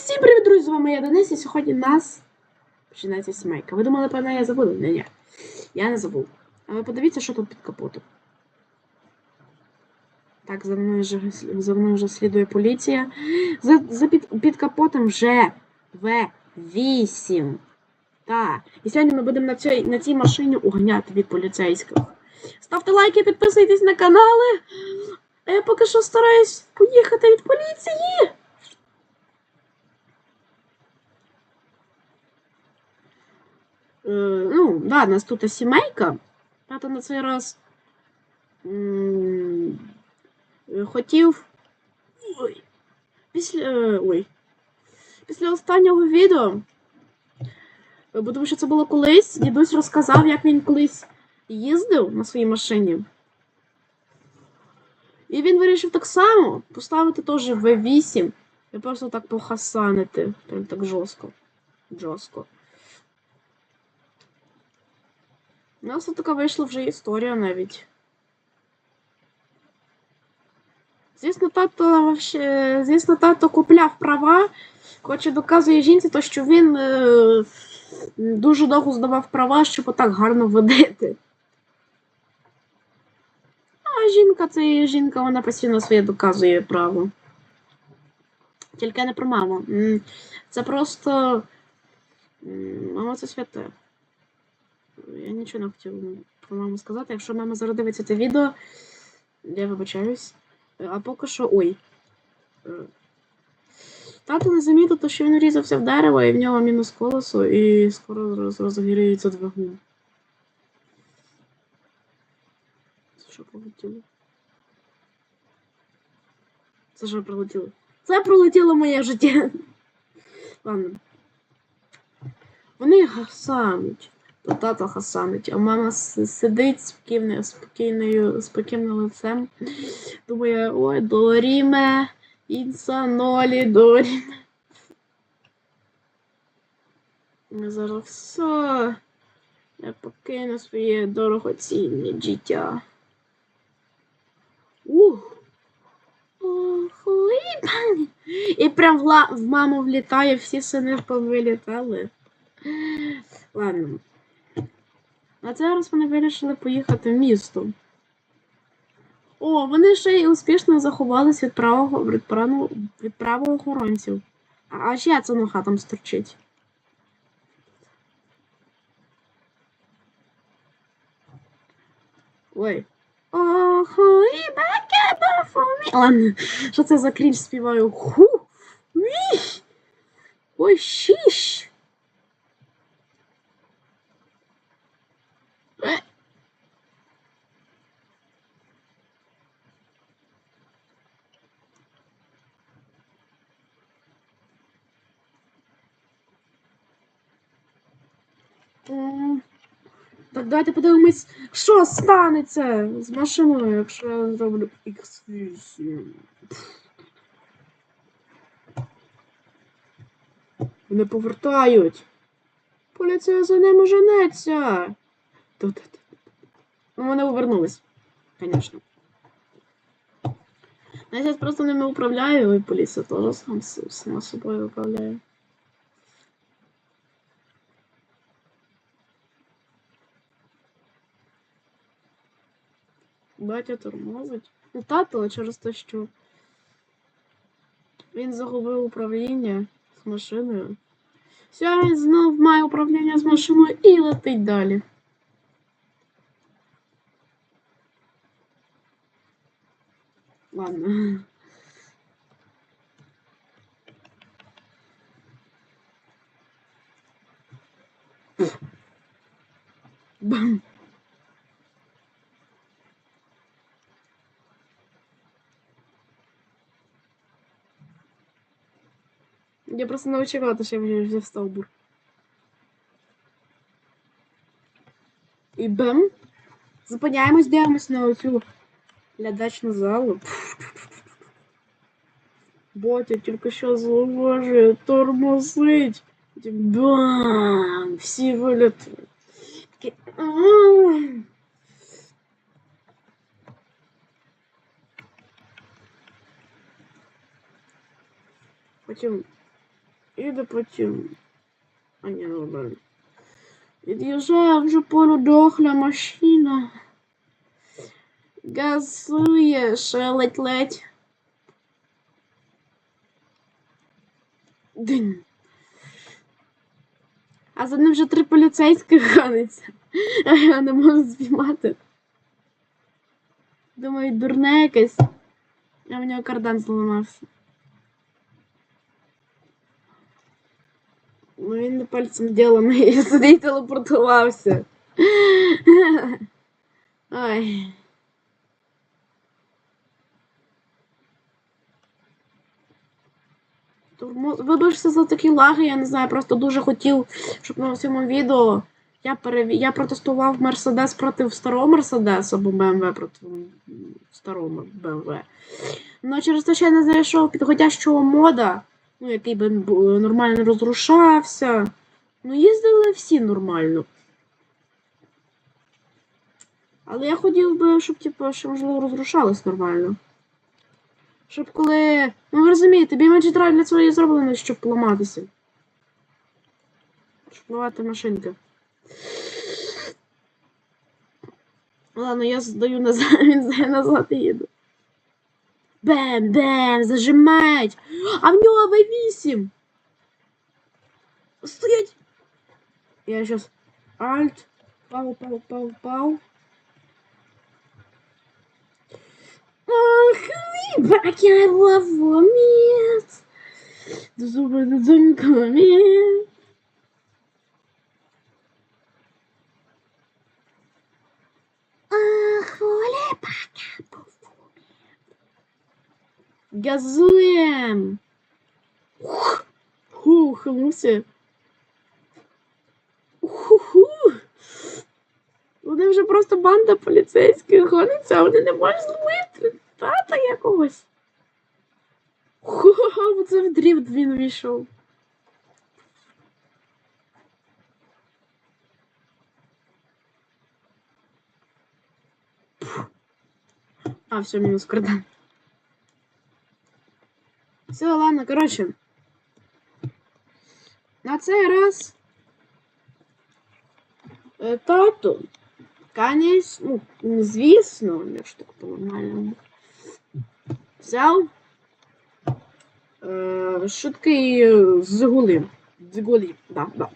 всім привіт, друзі! З вами я Денис, і сьогодні нас починається сімейка. Ви думали, певно, я забула? Ні, ні. Я не забув. Але подивіться, що тут під капотом. Так, за мною вже, за мною вже слідує поліція. За, за під, під капотом вже В8. Так. І сьогодні ми будемо на цій, на цій машині уганяти від поліцейських. Ставте лайки, підписуйтесь на канали. А я поки що стараюсь поїхати від поліції. Е, ну, да, нас тут сімейка. Тато на цей раз хотів. Ой. Після. Ой. Після останнього відео. тому що це було колись. Дідусь розказав, як він колись їздив на своїй машині. І він вирішив так само поставити теж V8 і просто так похасанити. Прям так жорстко. Жорстко. У нас така вийшла вже історія навіть. Звісно, тато звісно, тато купляв права, хоче доказує жінці, то що він е, дуже довго здавав права, щоб отак гарно водити. А жінка це жінка, вона постійно своє доказує право. Тільки не про маму. Це просто. Мама це святе. Я нічого не хотів про маму сказати. Якщо мама зараз дивиться це відео, я вибачаюсь. А поки що. Ой. Е, Тато не замітив, то що він різався в дерево, і в нього мінус колесо, і скоро роз- розгоріється двигун. Це що пролетіло? Це що пролетіло? Це пролетіло моє життя. Ладно. Вони гасануть. То тато хасанить, а мама сидить спокійною, спокійною, спокійним лицем. Думає, ой, доріме, інса нолі, доріме. Зараз все. Я покину своє дорогоцінне життя. Ух. Ох, липані. І прям в маму влітає, всі сини повилітали. Ладно. А зараз вони вирішили поїхати в місто. О, вони ще й успішно заховались від правого від правого, від правоохоронців. А, чия це нога там сторчить? Ой. Ох, і баке фомі. Ладно, що це за крінж співаю? Ху! Ой, щіш! Е. М, Так, давайте подивимось, що станеться з машиною, якщо я зроблю X8. Вони повертають. Поліція за ними женеться. Тут. Ну, вони повернулись, звісно. Я зараз просто ними управляю, і поліція теж сам, сама собою управляє. Батя тормозить. Ну, тато через те, що він загубив управління з машиною. Все, він знов має управління з машиною і летить далі. Ладно. Бам. Я просто не очікувала, що я вже в стовбур. І бем. Зупиняємось, дивимось на оцю глядачну залу. Ботя тільки що зауважує, тормозить. Потім Бам! Всі вилітають. Такі. «Ам!» Потім Іде потім. А ні, нормально. Від'їжджає вже полудохла машина. Газує ще ледь-ледь. Динь. А за ним вже три поліцейських гониться. А я не можу спіймати. Думаю, дурне якесь. А в нього кардан зламався. Ну він не пальцем ділений, сюди й телепортувався. Ой. Вибачте за такі лаги, я не знаю, просто дуже хотів, щоб на цьому відео я перев... я протестував Мерседес проти старого Мерседеса, або БМВ проти старого БМВ. Ну, через те, що я не знайшов підходящого мода, ну, який би нормально розрушався. Ну, їздили всі нормально. Але я хотів би, щоб, типу, ще, можливо, розрушалось нормально. Щоб коли. Ну ви розумієте, бімеджі треба для цього і зроблено, щоб поламатися. Щоб ламати машинки. Ладно, я здаю назад, він здає назад і їду. Бем, бем, зажимають. А в нього V8. Стоять. Я сейчас Альт. Пау, пау, пау, пау. Ах, как я момент. Зубы на зоньку Газуем! Ух, Хух, Луся. Ху-ху. Вони вже просто банда поліцейських гониться, вони не можуть зловити тата якогось. Хо-хо, це в дріфт він увійшов. А, все, мінус кардан. Все, ладно, коротше. На цей раз тату, конечно, ну, звісно, якщо так по-нормальному, взяв е, швидкий дзигулі. Дзигулі, да, да.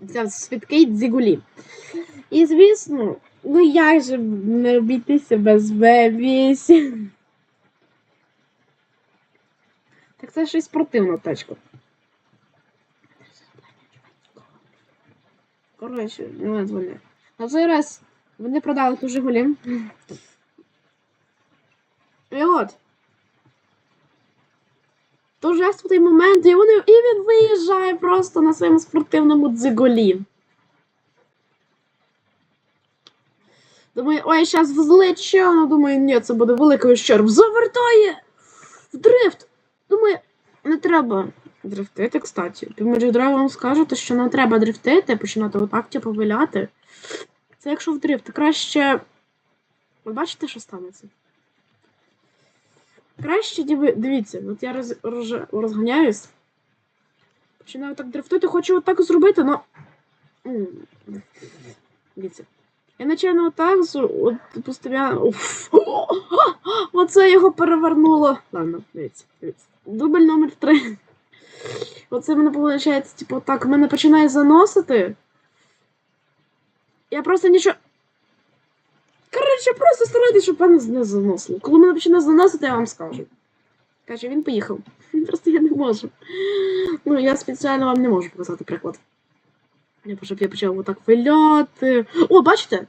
Взяв швидкий дзигулі. І, звісно, ну як же не обійтися без В8. Так це щось спортивна тачка. Коротше, не дзвони. На цей раз вони продали ту Жигулі. І от. То вже в той момент, і, вони, і він виїжджає просто на своєму спортивному дзиголі. Думаю, ой, зараз взлечу. Ну, думаю, ні, це буде великий ущерб. Завертає в дрифт. Думаю, не треба дрифтити, кстати. Треба вам скажете, що не треба дрифтити, починати отак, типу, виляти. Це якщо в дрифт. Краще. Ви бачите, що станеться? Краще дивіться, от я роз... роз... розганяюсь. Починаю так дрифтити, хочу отак зробити, но. Дивіться. Я начально отак от постійно. Оце його перевернуло. Ладно, дивіться, дивіться. Дубль номер три. Оце в мене виходить, типу, так, мене починає заносити. Я просто нічого. Коротше, просто старайтесь, щоб мене не заносило. Коли мене починає заносити, я вам скажу. Каже, він поїхав. Просто я не можу. Ну, я спеціально вам не можу показати приклад. Я, щоб я почав отак виляти. О, бачите?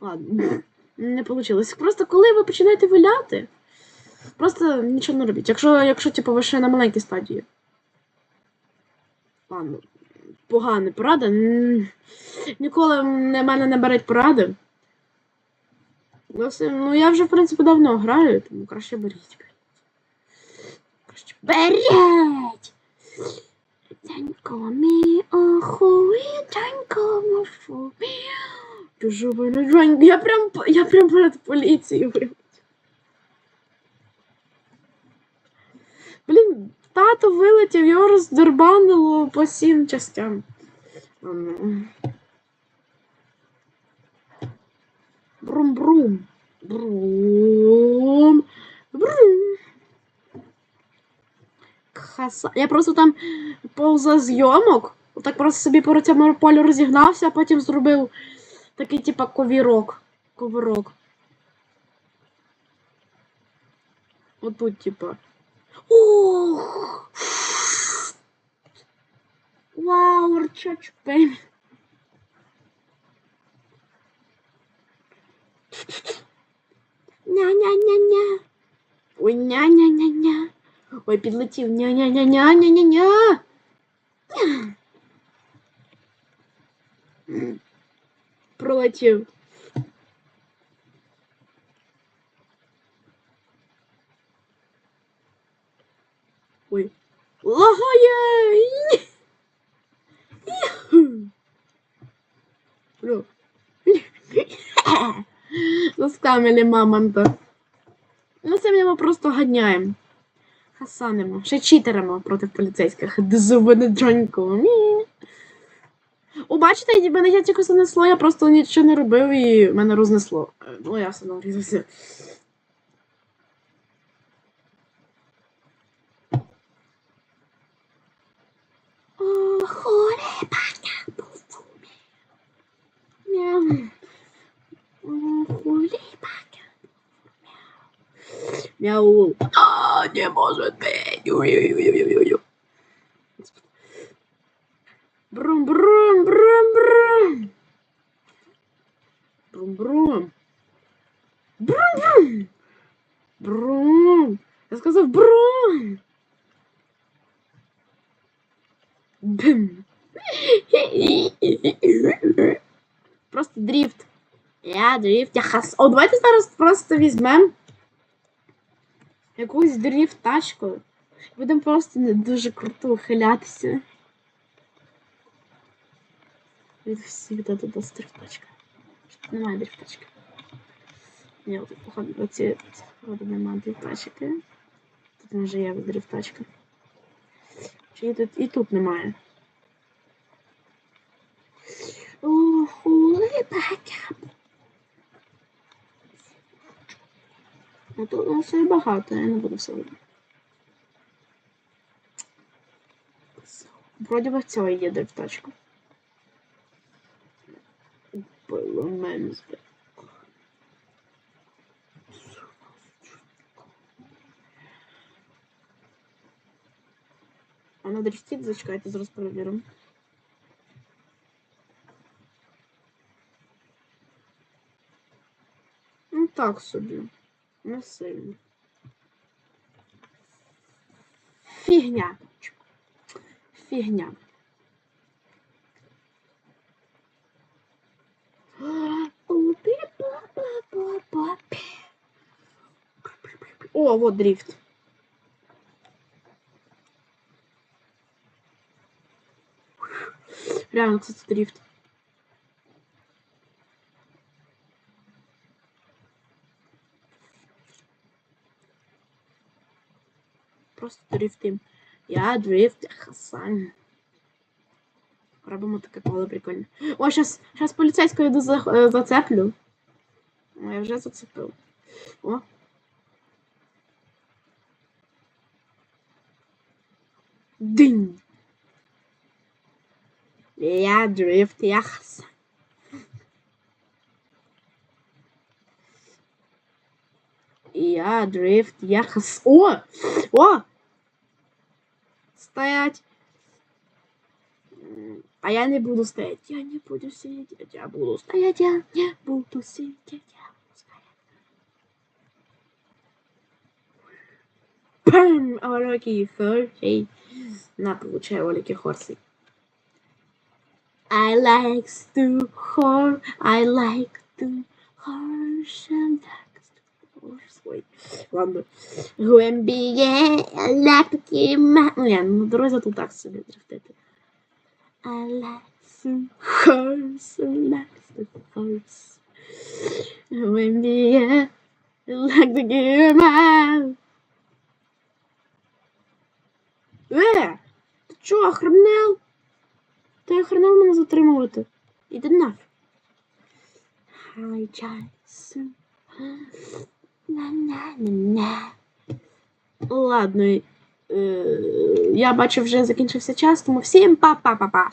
Ладно, не вийшло. Просто коли ви починаєте виляти, просто нічого не робіть. Якщо, якщо типу, ви ще на маленькій стадії. Ладно, погана порада. Ніколи на мене не беруть поради. Ну, ну я вже, в принципі, давно граю, тому краще беріть. Краще беріть! Танько мі, охуї, танько мафу. Дуже мене Я прям, я прям перед поліцією. Блін, та тато вилетів, його роздербанило по сім частям. Брум-брум. Брум. Брум. Хаса. Я просто там повза зйомок. Так просто собі по цьому полю розігнався, а потім зробив такий, типа, ковірок. Ковирок. Отут, типа. Ох! Вау, рчачок бейбі. Ня-ня-ня-ня. Ой, ня-ня-ня-ня. Ой, підлетів. Ня-ня-ня-ня-ня-ня-ня. М. Пролетів. Ой. Лагає! Заскамили мамонта. Ну, це ми просто ганяємо. Хасанимо. Ще читеримо проти поліцейських. Дезубини джонько. О, бачите, мене я тільки занесло, я просто нічого не робив і мене рознесло. Е, Ну, я все. Мяу. А, не может быть. Ой-ой-ой-ой-ой. Брум, брум, брум, брум. Я сказав брум. Бим. Просто дрифт. Я дрифт, я хас. О, давайте зараз просто візьмемо якусь дрифт тачку. Будемо просто не дуже круто ухилятися. Від всіх до до дрифтачка. Немає дрифтачки. Ні, тут походу оці походу немає дрифтачки. Тут може є дрифтачка. Чи і тут, і тут немає. О, хули бакап. Ну ну, все багато, я не буду все робити. Вроді би цього є дрифтачка. Було мене збив. А на зачекайте, зараз перевіримо. Ну так собі. Не сильно. Фігня. Фігня. О, вот дрифт. Реально, кстати, дрифт. Просто дрифтим. Я дрифт, Хасан. Робимо таке коло прикольне. О, сейчас, сейчас поліцейського йду за, е, зацеплю. О, я вже зацепив. О. Динь. Я дрифт, я Хасан. Я дрифт, я хас... О! О! Стоять! А я не буду стоять. Я не буду сидеть. Я буду стоять. Я не буду сидеть. Я буду стоять. Ороки хорси. На, получай ролики хорси. I like to horse. I like to horse. Ой, ладно. Глембіє, ляпки, Ну, я на дорозі тут так собі дрифтити. I like to horse, I like to horse. Глембіє, like to give my Е! Ти чого, охренел? Ти охренел мене затримувати? Іди нафіг. Хай чайс. Ладно. Е, я бачу, вже закінчився час, тому всім па-па-па-па.